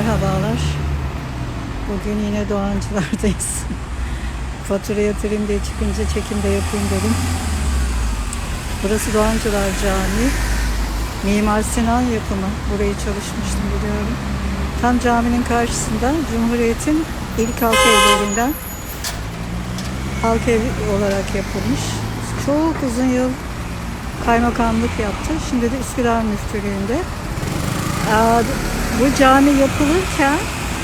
Merhabalar. Bugün yine Doğancılardayız. Fatura yatırayım diye çıkınca çekim de yapayım dedim. Burası Doğancılar Camii. Mimar Sinan yapımı. Burayı çalışmıştım biliyorum. Tam caminin karşısında Cumhuriyet'in ilk halk evlerinden halk evi olarak yapılmış. Çok uzun yıl kaymakamlık yaptı. Şimdi de Üsküdar Müftülüğü'nde. Bu cami yapılırken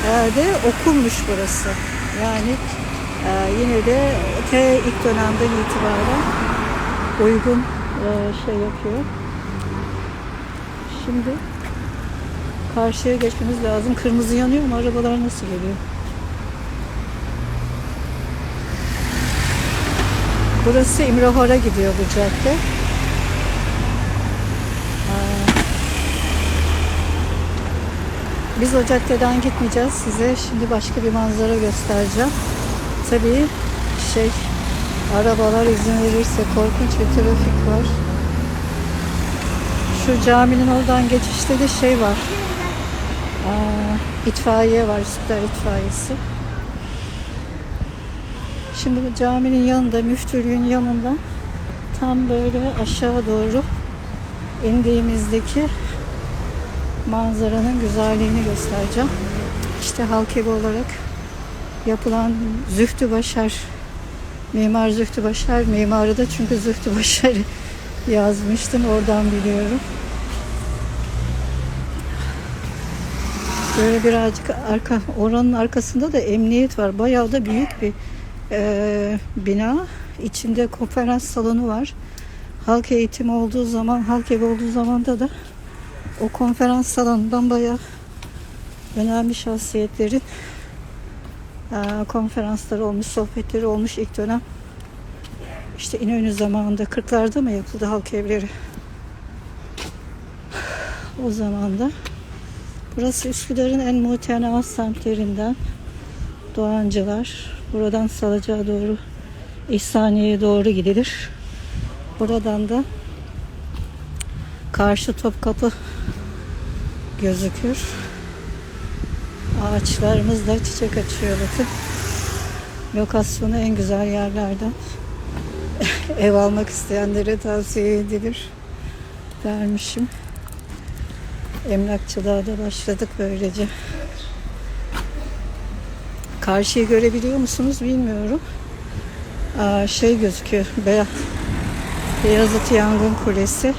e, de okulmuş burası. Yani e, yine de te ilk dönemden itibaren uygun e, şey yapıyor. Şimdi karşıya geçmemiz lazım. Kırmızı yanıyor mu? Arabalar nasıl geliyor? Burası İmrahor'a gidiyor bu cadde. Biz o caddeden gitmeyeceğiz. Size şimdi başka bir manzara göstereceğim. Tabii şey arabalar izin verirse korkunç bir trafik var. Şu caminin oradan geçişte de şey var. Aa, itfaiye var. Üsküdar itfaiyesi. Şimdi caminin yanında, müftülüğün yanında tam böyle aşağı doğru indiğimizdeki manzaranın güzelliğini göstereceğim. İşte halk evi olarak yapılan Zühtü Başar Mimar Zühtü Başar mimarı da çünkü Zühtü Başar yazmıştım oradan biliyorum. Böyle birazcık arka oranın arkasında da emniyet var. Bayağı da büyük bir e, bina. İçinde konferans salonu var. Halk eğitimi olduğu zaman, halk evi olduğu zamanda da o konferans salonundan bayağı önemli şahsiyetlerin e, konferansları olmuş, sohbetleri olmuş ilk dönem. İşte İnönü zamanında 40'larda mı yapıldı halk evleri? O zaman da burası Üsküdar'ın en muhtena semtlerinden Doğancılar. Buradan Salacak'a doğru İhsaniye'ye doğru gidilir. Buradan da karşı Topkapı gözükür. Ağaçlarımız da çiçek açıyor bakın. Lokasyonu en güzel yerlerden. Ev almak isteyenlere tavsiye edilir. Vermişim. Emlakçılığa da başladık böylece. Karşıyı görebiliyor musunuz bilmiyorum. Aa, şey gözüküyor. Beyaz, Beyazıt Yangın Kulesi.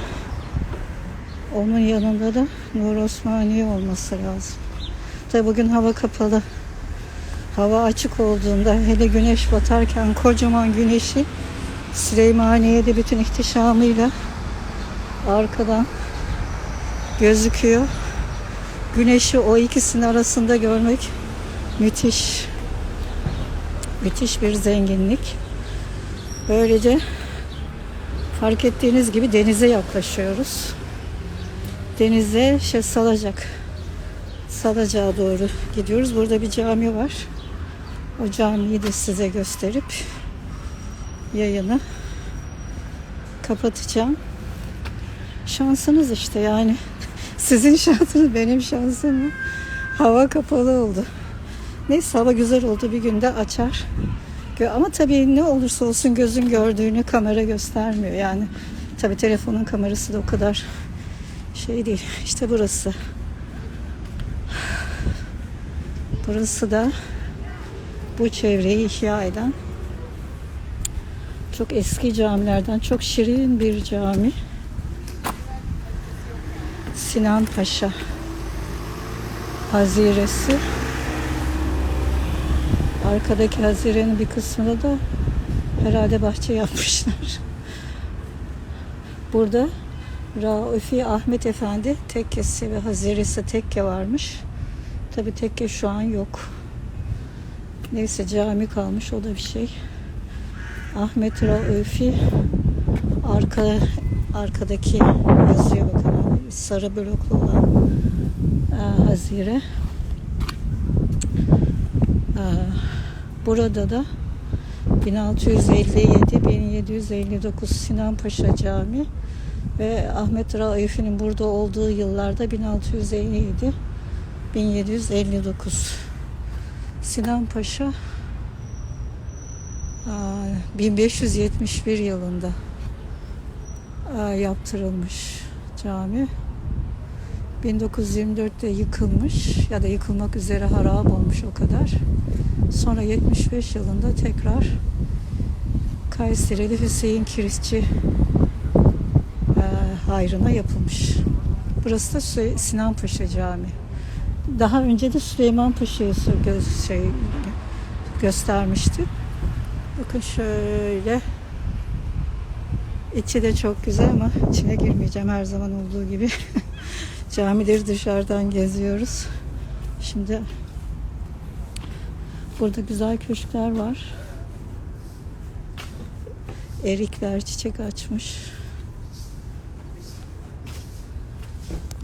Onun yanında da Nur Osmaniye olması lazım. Tabi bugün hava kapalı. Hava açık olduğunda hele güneş batarken kocaman güneşi Süleymaniye'de bütün ihtişamıyla arkadan gözüküyor. Güneşi o ikisinin arasında görmek müthiş. Müthiş bir zenginlik. Böylece fark ettiğiniz gibi denize yaklaşıyoruz denize şey salacak. Salacak'a doğru gidiyoruz. Burada bir cami var. O camiyi de size gösterip yayını kapatacağım. Şansınız işte yani. Sizin şansınız benim şansım. Hava kapalı oldu. Neyse hava güzel oldu. Bir günde açar. Ama tabii ne olursa olsun gözün gördüğünü kamera göstermiyor. Yani tabii telefonun kamerası da o kadar şey değil. İşte burası. Burası da bu çevreyi ihya eden çok eski camilerden çok şirin bir cami. Sinan Paşa Haziresi. Arkadaki hazirenin bir kısmında da herhalde bahçe yapmışlar. Burada Raufi Ahmet Efendi tekkesi ve haziresi tekke varmış. Tabi tekke şu an yok. Neyse cami kalmış o da bir şey. Ahmet Raufi arka arkadaki yazıyor bakın sarı bloklu olan e, hazire. E, burada da 1657-1759 Sinan Paşa Camii ve Ahmet Raifi'nin burada olduğu yıllarda 1657 1759 Sinan Paşa aa, 1571 yılında yaptırılmış cami. 1924'te yıkılmış ya da yıkılmak üzere harap olmuş o kadar. Sonra 75 yılında tekrar Kayserili Hüseyin Kirisçi hayrına yapılmış. Burası da Sinan Paşa Camii. Daha önce de Süleyman Paşa'yı göz, şey, göstermişti. Bakın şöyle. İçi de çok güzel ama içine girmeyeceğim her zaman olduğu gibi. Camileri dışarıdan geziyoruz. Şimdi burada güzel köşkler var. Erikler çiçek açmış.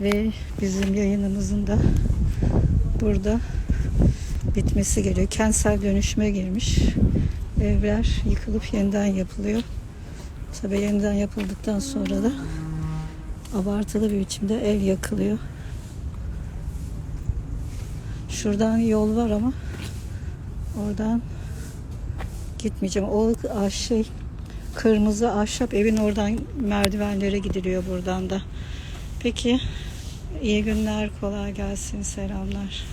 Ve bizim yayınımızın da burada bitmesi geliyor. Kentsel dönüşüme girmiş. Evler yıkılıp yeniden yapılıyor. Tabii yeniden yapıldıktan sonra da abartılı bir biçimde ev yakılıyor. Şuradan yol var ama oradan gitmeyeceğim. O şey kırmızı ahşap evin oradan merdivenlere gidiliyor buradan da. Peki iyi günler kolay gelsin selamlar.